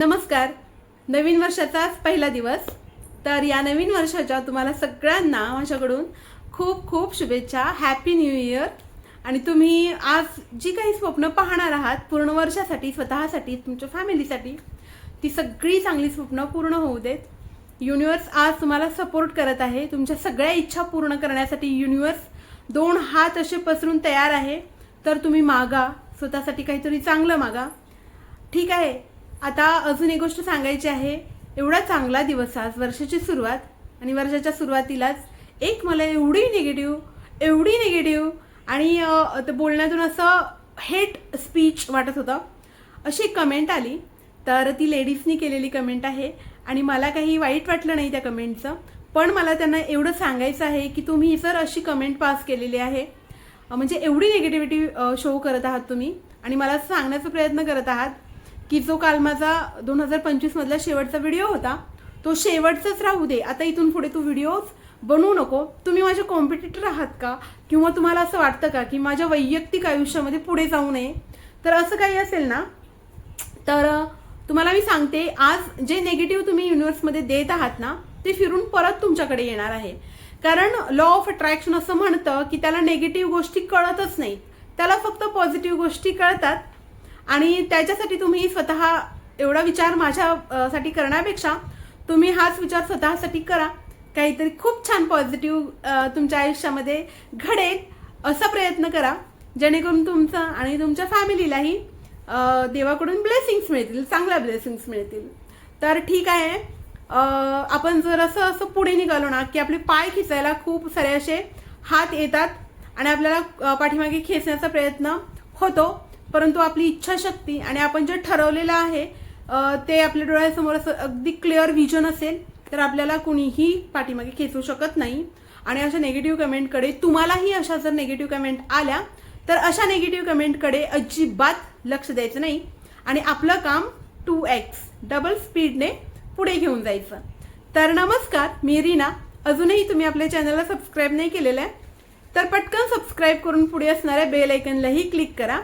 नमस्कार. नवीन वर्षाचाच पहिला दिवस. तर या नवीन वर्षाच्या तुम्हाला सगळ्यांना माझ्याकडून खूप खूप शुभेच्छा. हॅपी न्यू इयर आणि तुम्ही आज जी काही स्वप्न पाहणार आहात पूर्ण वर्षासाठी स्वतःसाठी तुमच्या फॅमिलीसाठी ती सगळी चांगली स्वप्न पूर्ण होऊ देत. युनिवर्स आज तुम्हाला सपोर्ट करत आहे. तुमच्या सगळ्या इच्छा पूर्ण करण्यासाठी युनिवर्स दोन हात असे पसरून तयार आहे. तर तुम्ही मागा. स्वतःसाठी काहीतरी चांगलं मागा. ठीक आहे. आता अजून एक गोष्ट सांगायची आहे. एवढा चांगला दिवस आज वर्षाची सुरुवात आणि वर्षाच्या सुरुवातीलाच एक मला एवढी निगेटिव्ह एवढी निगेटिव्ह आणि तर बोलण्यातून असं हेट स्पीच वाटत होतं. अशी कमेंट आली. तर ती लेडीजनी केलेली कमेंट आहे आणि मला काही वाईट वाटलं नाही त्या कमेंटचं पण मला त्यांना एवढं सांगायचं आहे की तुम्ही जर अशी कमेंट पास केलेली आहे म्हणजे एवढी निगेटिव्हिटी शो करत आहात तुम्ही आणि मला सांगण्याचा प्रयत्न करत आहात की जो काल माझा दोन हजार पंचवीस मधला शेवटचा व्हिडिओ होता तो शेवटचाच राहू दे. आता इथून पुढे तू व्हिडिओज बनवू नको. तुम्ही माझे कॉम्पिटिटर आहात का? किंवा तुम्हाला असं वाटतं का की माझ्या वैयक्तिक आयुष्यामध्ये पुढे जाऊ नये? तर असं काही असेल ना? तर तुम्हाला मी सांगते आज जे नेगेटिव्ह तुम्ही युनिव्हर्समध्ये देत आहात ना ते फिरून परत तुमच्याकडे येणार आहे. कारण लॉ ऑफ अट्रॅक्शन असं म्हणतं की त्याला नेगेटिव्ह गोष्टी कळतच नाहीत. त्याला फक्त पॉझिटिव्ह गोष्टी कळतात. आणि त्याच्यासाठी तुम्ही स्वतः एवढा विचार माझ्या साठी करण्यापेक्षा तुम्ही हाच विचार स्वतःसाठी करा. काहीतरी खूप छान पॉझिटिव्ह तुमच्या आयुष्यामध्ये घडेल असा प्रयत्न करा. जेणेकरून तुमचं आणि तुमच्या फॅमिलीलाही देवाकडून ब्लेसिंग्स मिळतील चांगल्या ब्लेसिंग्स मिळतील. तर ठीक आहे. आपण जर असं असं पुढे निघालो ना की आपले पाय खिचायला खूप सारे असे हात येतात आणि आपल्याला पाठीमागे खेचण्याचा प्रयत्न होतो. परंतु आपली इच्छाशक्ती आणि आपण जे ठरवलेलं आहे ते आपल्या डोळ्यासमोर असं अगदी क्लिअर व्हिजन असेल तर आपल्याला कुणीही पाठीमागे खेचू शकत नाही. आणि अशा नेगेटिव्ह कमेंटकडे तुम्हालाही अशा जर नेगेटिव्ह कमेंट आल्या तर अशा नेगेटिव्ह कमेंटकडे अजिबात लक्ष द्यायचं नाही. आणि आपलं काम टू एक्स डबल स्पीडने पुढे घेऊन जायचं. तर नमस्कार मी रीना. अजूनही तुम्ही आपल्या चॅनलला सबस्क्राईब नाही केलेलं आहे तर पटकन सबस्क्राईब करून पुढे असणाऱ्या बेल आयकनलाही क्लिक करा.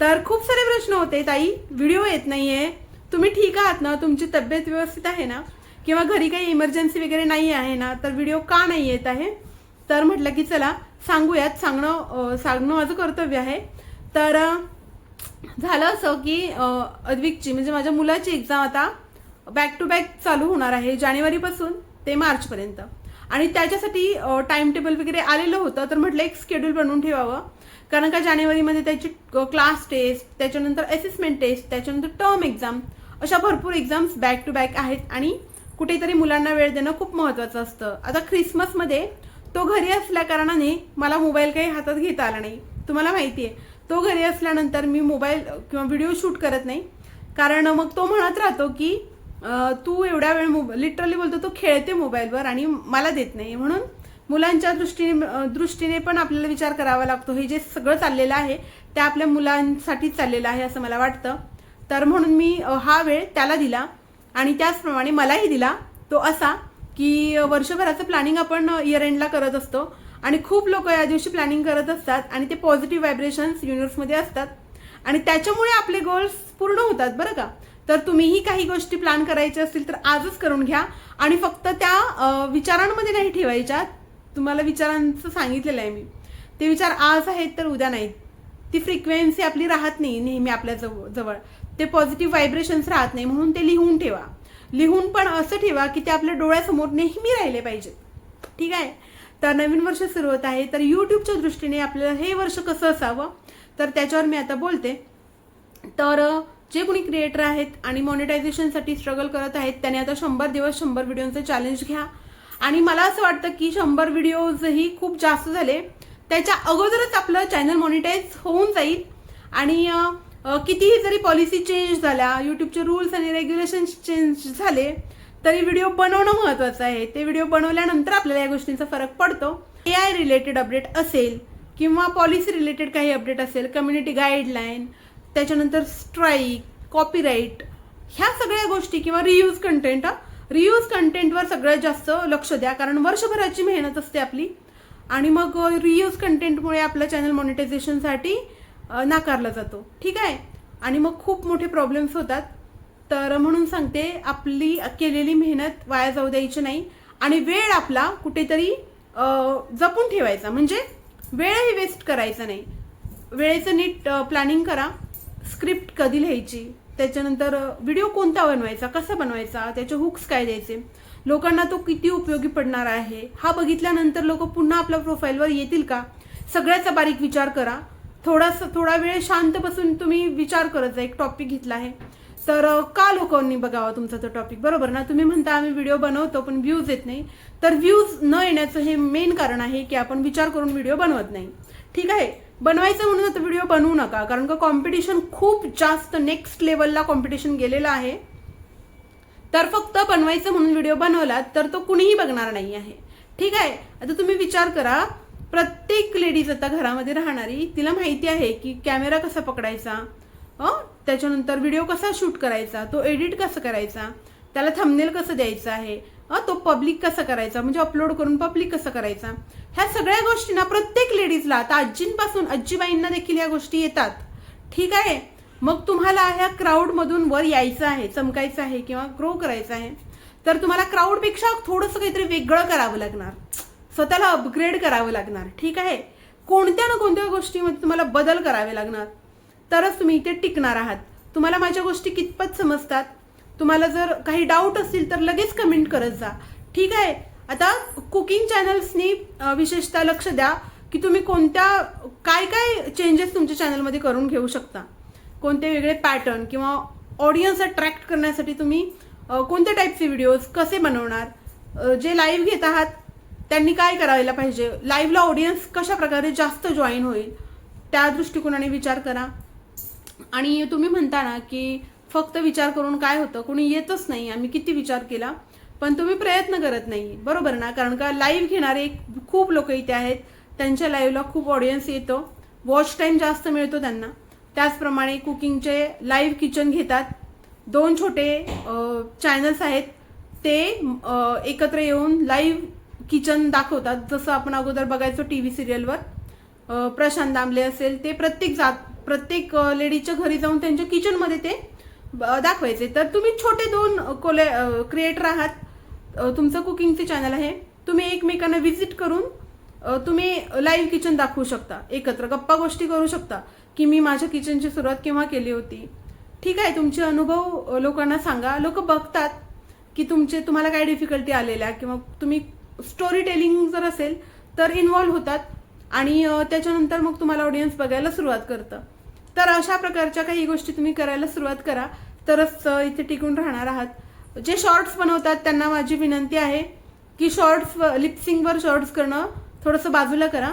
तर खूप सारे प्रश्न होते ताई. व्हिडिओ येत नाहीये. तुम्ही ठीक आहात ना? तुमची तब्येत व्यवस्थित आहे ना? किंवा घरी काही इमर्जन्सी वगैरे नाही आहे ना? तर व्हिडिओ का नाही येत आहे? तर म्हटलं की चला सांगूयात. सांगणं सांगणं माझं कर्तव्य आहे. तर झालं असं की अद्विकची म्हणजे माझ्या मुलाची एक्झाम आता बॅक टू बॅक चालू होणार आहे जानेवारीपासून ते मार्चपर्यंत आणि त्याच्यासाठी टाइम टेबल वगैरे आलेलं होतं. तर म्हटलं एक स्केड्यूल बनवून ठेवावं. कारण का जानेवारीमध्ये त्याची क्लास टेस्ट त्याच्यानंतर असेसमेंट टेस्ट त्याच्यानंतर टर्म एक्झाम अशा भरपूर एक्झाम्स बॅक टू बॅक आहेत आणि कुठेतरी मुलांना वेळ देणं खूप महत्त्वाचं असतं. आता ख्रिसमसमध्ये तो घरी असल्या कारणाने मला मोबाईल काही हातात घेता आला नाही. तुम्हाला माहिती आहे तो घरी असल्यानंतर मी मोबाईल किंवा व्हिडिओ शूट करत नाही. कारण मग तो म्हणत राहतो की तू एवढ्या वेळ मोब लिटरली बोलतो तो खेळते मोबाईलवर आणि मला देत नाही. म्हणून मुलांच्या दृष्टीने दृष्टीने पण आपल्याला विचार करावा लागतो. हे जे सगळं चाललेलं आहे ते आपल्या मुलांसाठीच चाललेलं आहे असं मला वाटतं. तर म्हणून मी हा वेळ त्याला दिला आणि त्याचप्रमाणे मलाही दिला. तो असा की वर्षभराचं प्लॅनिंग आपण इयर एंडला करत असतो आणि खूप लोक या दिवशी प्लॅनिंग करत असतात आणि ते पॉझिटिव्ह व्हायब्रेशन्स युनिवर्समध्ये असतात. आणि त्याच्यामुळे आपले गोल्स पूर्ण होतात बरं का? तर तुम्हीही काही गोष्टी प्लॅन करायच्या असतील तर आजच करून घ्या आणि फक्त त्या विचारांमध्ये नाही ठेवायच्या. तुम्हाला विचारांचं सांगितलेलं आहे मी. ते विचार आज आहेत तर उद्या नाहीत. ती फ्रिक्वेन्सी आपली राहत नाही नेहमी आपल्या जवळ जवळ. ते पॉझिटिव्ह व्हायब्रेशन्स राहत नाही म्हणून ते लिहून ठेवा. लिहून पण असं ठेवा की ते आपल्या डोळ्यासमोर नेहमी राहिले पाहिजेत. ठीक आहे? तर नवीन वर्ष सुरू होत आहे तर यूट्यूबच्या दृष्टीने आपल्याला हे वर्ष कसं असावं? तर त्याच्यावर मी आता बोलते. तर जे कोणी क्रिएटर आहेत आणि मॉनिटायझेशनसाठी स्ट्रगल करत आहेत त्याने आता शंभर दिवस शंभर व्हिडिओचं चॅलेंज घ्या. आणि मला असं वाटतं की शंभर व्हिडिओजही खूप जास्त झाले. त्याच्या अगोदरच आपलं चॅनल मॉनिटाईज होऊन जाईल. आणि कितीही जरी पॉलिसी चेंज झाल्या यूट्यूबचे रूल्स आणि रेग्युलेशन्स चेंज झाले तरी व्हिडिओ बनवणं महत्त्वाचं आहे. ते व्हिडिओ बनवल्यानंतर आपल्याला या गोष्टींचा फरक पडतो. ए आय रिलेटेड अपडेट असेल किंवा पॉलिसी रिलेटेड काही अपडेट असेल कम्युनिटी गाईडलाईन त्याच्यानंतर स्ट्राईक कॉपीराईट ह्या सगळ्या गोष्टी किंवा रियूज कंटेंट रियूज कंटेंटवर सगळ्यात जास्त लक्ष द्या कारण वर्षभराची मेहनत असते आपली. आणि मग रियूज कंटेंटमुळे आपलं चॅनल मॉनिटायझेशनसाठी नाकारला जातो. ठीक आहे? आणि मग खूप मोठे प्रॉब्लेम्स होतात. तर म्हणून सांगते आपली केलेली मेहनत वाया जाऊ द्यायची नाही. आणि वेळ आपला कुठेतरी जपून ठेवायचा. म्हणजे वेळही वेस्ट करायचा नाही. वेळेचं नीट प्लॅनिंग करा. स्क्रिप्ट कधी लिहायची? त्याच्यानंतर व्हिडिओ कोणता बनवायचा कसा बनवायचा त्याचे हुक्स काय द्यायचे? लोकांना तो किती उपयोगी पडणार आहे? हा बघितल्यानंतर लोक पुन्हा आपल्या प्रोफाईलवर येतील का? सगळ्याचा बारीक विचार करा. थोडासा थोडा वेळ शांत बसून तुम्ही विचार करत जा. एक टॉपिक घेतला आहे. तर का लोकांनी बघावा तुमचा तो टॉपिक बरोबर ना? तुम्ही म्हणता आम्ही व्हिडिओ बनवतो पण व्ह्यूज येत नाही. तर व्ह्यूज न येण्याचं हे मेन कारण आहे की आपण विचार करून व्हिडिओ बनवत नाही. ठीक आहे? बनवायचं म्हणून आता व्हिडिओ बनवू नका कारण का कॉम्पिटिशन खूप जास्त नेक्स्ट लेवलला कॉम्पिटिशन गेलेलं आहे. तर फक्त बनवायचं म्हणून व्हिडिओ बनवला तर तो कुणीही बघणार नाही आहे. ठीक आहे? आता तुम्ही विचार करा प्रत्येक लेडीज आता घरामध्ये राहणारी तिला माहिती आहे की कॅमेरा कसा पकडायचा? त्याच्यानंतर व्हिडिओ कसा शूट करायचा? तो एडिट कसा करायचा? त्याला थंबनेल कसं द्यायचं आहे? तो पब्लिक कसा करायचा? म्हणजे अपलोड करून पब्लिक कसं करायचा? ह्या सगळ्या गोष्टींना प्रत्येक लेडीजला आता आजींपासून आजीबाईंना देखील या गोष्टी येतात. ठीक आहे? मग तुम्हाला ह्या क्राऊडमधून वर यायचं आहे चमकायचं आहे किंवा ग्रो करायचं आहे तर तुम्हाला क्राऊडपेक्षा थोडंसं काहीतरी वेगळं करावं लागणार. स्वतःला अपग्रेड करावं लागणार. ठीक आहे? कोणत्या ना कोणत्या गोष्टीमध्ये तुम्हाला बदल करावे लागणार. तरच तुम्ही इथे टिकणार आहात. तुम्हाला माझ्या गोष्टी कितपत समजतात? तुम्हाला जर काही डाऊट असतील तर लगेच कमेंट करत जा. ठीक आहे? आता कुकिंग चॅनल्सनी विशेषतः लक्ष द्या की तुम्ही कोणत्या काय काय चेंजेस तुमच्या चॅनलमध्ये करून घेऊ शकता. कोणते वेगळे पॅटर्न किंवा ऑडियन्स अट्रॅक्ट करण्यासाठी तुम्ही कोणत्या टाईपचे व्हिडिओज कसे बनवणार? जे लाईव्ह घेत आहात त्यांनी काय करायला पाहिजे? लाईव्हला ऑडियन्स कशा प्रकारे जास्त जॉईन होईल? त्या दृष्टिकोनाने विचार करा. आणि तुम्ही म्हणता ना की फक्त विचार करून काय होतं कोणी येतच नाही आम्ही किती विचार केला पण तुम्ही प्रयत्न करत नाही. बरोबर ना? कारण का लाईव्ह घेणारे खूप लोक इथे आहेत त्यांच्या लाईव्हला खूप ऑडियन्स येतो वॉच टाईम जास्त मिळतो त्यांना. त्याचप्रमाणे कुकिंगचे लाईव्ह किचन घेतात. दोन छोटे चॅनल्स आहेत. ते एकत्र येऊन लाईव्ह किचन दाखवतात. जसं आपण अगोदर बघायचो टी व्ही सिरियलवर प्रशांत दामले असेल ते प्रत्येक जात प्रत्येक लेडीजच्या लेडीच्या घरी जाऊन त्यांच्या किचनमध्ये ते दाखवायचे. तर तुम्ही छोटे दोन कोले क्रिएटर आहात. तुमचं कुकिंगचे चॅनल आहे. तुम्ही एकमेकांना व्हिजिट करून तुम्ही लाईव्ह किचन दाखवू शकता. एकत्र गप्पा गोष्टी करू शकता. की मी माझ्या किचनची सुरुवात केव्हा केली होती. ठीक आहे तुमचे अनुभव लोकांना सांगा. लोक बघतात की तुमचे तुम्हाला काय डिफिकल्टी आलेल्या किंवा तुम्ही स्टोरी टेलिंग जर असेल तर इन्व्हॉल्व होतात. आणि त्याच्यानंतर मग तुम्हाला ऑडियन्स बघायला सुरुवात करतं. तर अशा प्रकारच्या काही गोष्टी तुम्ही करायला सुरुवात करा. तरच इथे टिकून राहणार आहात. जे शॉर्ट्स बनवतात त्यांना माझी विनंती आहे की शॉर्ट्स लिप्सिंगवर शॉर्ट्स करणं थोडंसं बाजूला करा.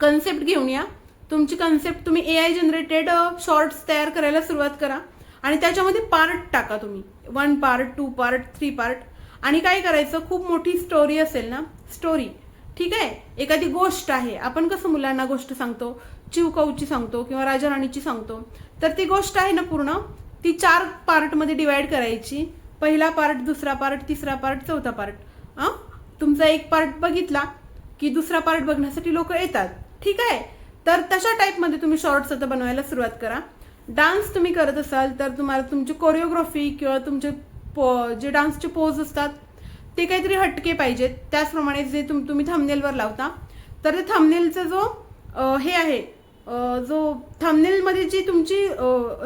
कन्सेप्ट घेऊन या. तुमची कन्सेप्ट तुम्ही ए आय जनरेटेड शॉर्ट्स तयार करायला सुरुवात करा. आणि त्याच्यामध्ये पार्ट टाका तुम्ही. One part two part three part आणि काय करायचं? खूप मोठी स्टोरी असेल ना? स्टोरी ठीक आहे? एखादी गोष्ट आहे. आपण कसं मुलांना गोष्ट सांगतो? चिवकाऊची सांगतो किंवा राजाराणीची सांगतो. तर ती गोष्ट आहे ना पूर्ण? ती चार पार्टमध्ये डिवाईड करायची. पहिला पार्ट दुसरा पार्ट तिसरा पार्ट चौथा पार्ट हां तुमचा एक पार्ट बघितला की दुसरा पार्ट बघण्यासाठी लोक येतात. ठीक आहे? तर तशा टाईपमध्ये तुम्ही शॉर्ट्स आता बनवायला सुरुवात करा. डान्स तुम्ही करत असाल तर तुम्हाला तुमची कोरिओग्राफी किंवा तुमचे पो जे डान्सचे पोज असतात ते काहीतरी हटके पाहिजेत. त्याचप्रमाणे जे तुम तुम्ही थंबनेलवर लावता तर ते थंबनेलचा जो हे आहे जो थंबनेलमध्ये जी तुमची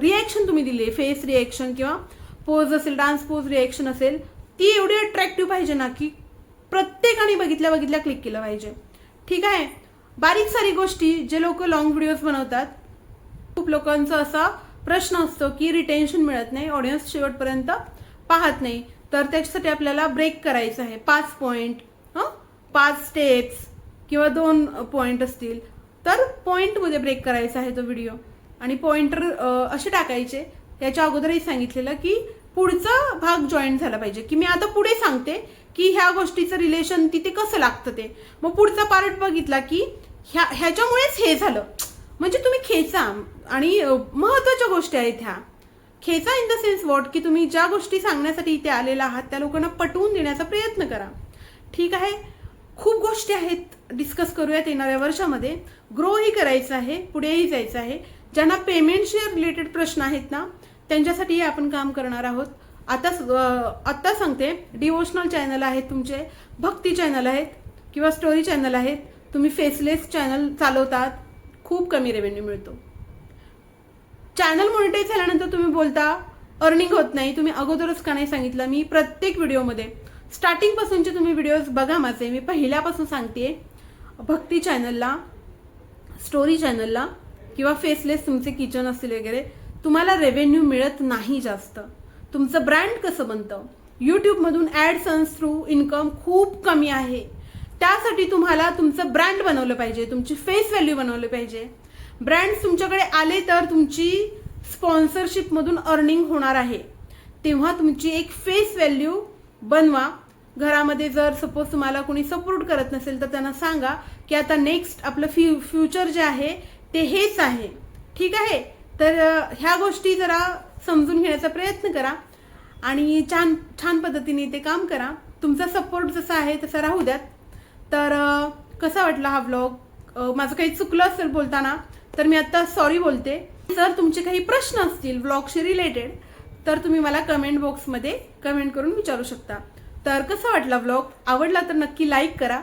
रिॲक्शन तुम्ही दिली आहे फेस रिॲक्शन किंवा पोज असेल डान्स पोज रिॲक्शन असेल ती एवढी अट्रॅक्टिव्ह पाहिजे ना की प्रत्येकाने बघितल्या बघितल्या क्लिक केलं पाहिजे. ठीक आहे? बारीक सारी गोष्टी जे लोक लॉंग व्हिडिओज बनवतात खूप लोकांचा असा प्रश्न असतो की रिटेन्शन मिळत नाही ऑडियन्स शेवटपर्यंत पाहत नाही. तर त्याच्यासाठी आपल्याला ब्रेक करायचं आहे. पाच पॉईंट हं? पाच स्टेप्स किंवा दोन पॉईंट असतील. तर पॉईंटमध्ये ब्रेक करायचा आहे तो व्हिडिओ आणि पॉइंटर असे टाकायचे. याच्या अगोदरही सांगितलेलं की पुढचा भाग जॉईन झाला पाहिजे. की मी आता पुढे सांगते की ह्या गोष्टीचं रिलेशन तिथे कसं लागतं ते. मग पुढचा पार्ट बघितला की ह्या ह्याच्यामुळेच हे झालं. म्हणजे तुम्ही खेचा. आणि महत्त्वाच्या महत्त्वाच्या गोष्टी आहेत ह्या. खेचा इन द सेन्स वॉट की तुम्ही ज्या गोष्टी सांगण्यासाठी इथे आलेला आहात त्या लोकांना पटवून देण्याचा प्रयत्न करा. ठीक आहे? खूप गोष्टी आहेत डिस्कस करूयात येणाऱ्या वर्षामध्ये. ग्रोही करायचं आहे पुढेही जायचं आहे. ज्यांना पेमेंटशी रिलेटेड प्रश्न आहेत ना त्यांच्यासाठीही आपण काम करणार आहोत. आता आत्ता सांगते डिवोशनल चॅनल आहेत तुमचे भक्ती चॅनल आहेत किंवा स्टोरी चॅनल आहेत. तुम्ही फेसलेस चॅनल चालवतात खूप कमी रेव्हेन्यू मिळतो. चॅनल मॉनिटाईज झाल्यानंतर तुम्ही बोलता अर्निंग होत नाही. तुम्ही अगोदरच का नाही सांगितलं? मी प्रत्येक व्हिडिओमध्ये स्टार्टिंगपासूनचे तुम्ही व्हिडिओज बघा माझे. मी पहिल्यापासून सांगते भक्ती चॅनलला स्टोरी चॅनलला किंवा फेसलेस तुमचे किचन असतील वगैरे तुम्हाला रेव्हेन्यू मिळत नाही जास्त. तुमचं ब्रँड कसं बनतं? यूट्यूबमधून ॲडसन्स थ्रू इन्कम खूप कमी आहे. त्यासाठी तुम्हाला तुमचं ब्रँड बनवलं पाहिजे. तुमची फेस व्हॅल्यू बनवली पाहिजे. ब्रँड तुमच्याकडे आले तर तुमची स्पॉन्सरशिपमधून अर्निंग होणार आहे. तेव्हा तुमची एक फेस व्हॅल्यू बनवा. घरामध्ये जर सपोज तुम्हाला कोणी सपोर्ट करत नसेल तर त्यांना सांगा की आता नेक्स्ट आपलं फ्यू फ्युचर जे आहे ते हेच आहे. ठीक आहे? तर ह्या गोष्टी जरा समजून घेण्याचा प्रयत्न करा आणि छान छान पद्धतीने ते काम करा. तुमचा सपोर्ट जसा आहे तसा राहू द्यात. तर कसा वाटला हा ब्लॉग माझं काही चुकलं असेल बोलताना तर मी आता सॉरी बोलते. जर तुमचे काही प्रश्न असतील व्लॉगशी रिलेटेड तर तुम्ही मला कमेंट बॉक्समध्ये कमेंट करून विचारू शकता. तर कसा वाटला व्लॉग आवडला तर नक्की लाईक करा.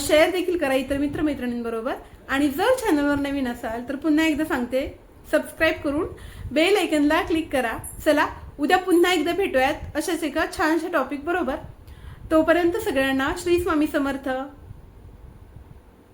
शेअर देखील करा इतर मित्रमैत्रिणींबरोबर. आणि जर चॅनलवर नवीन असाल तर पुन्हा एकदा सांगते सबस्क्राईब करून बेल आयकनला क्लिक करा. चला उद्या पुन्हा एकदा भेटूयात अशाच एका छानशा टॉपिक बरोबर. तोपर्यंत सगळ्यांना श्री स्वामी समर्थ.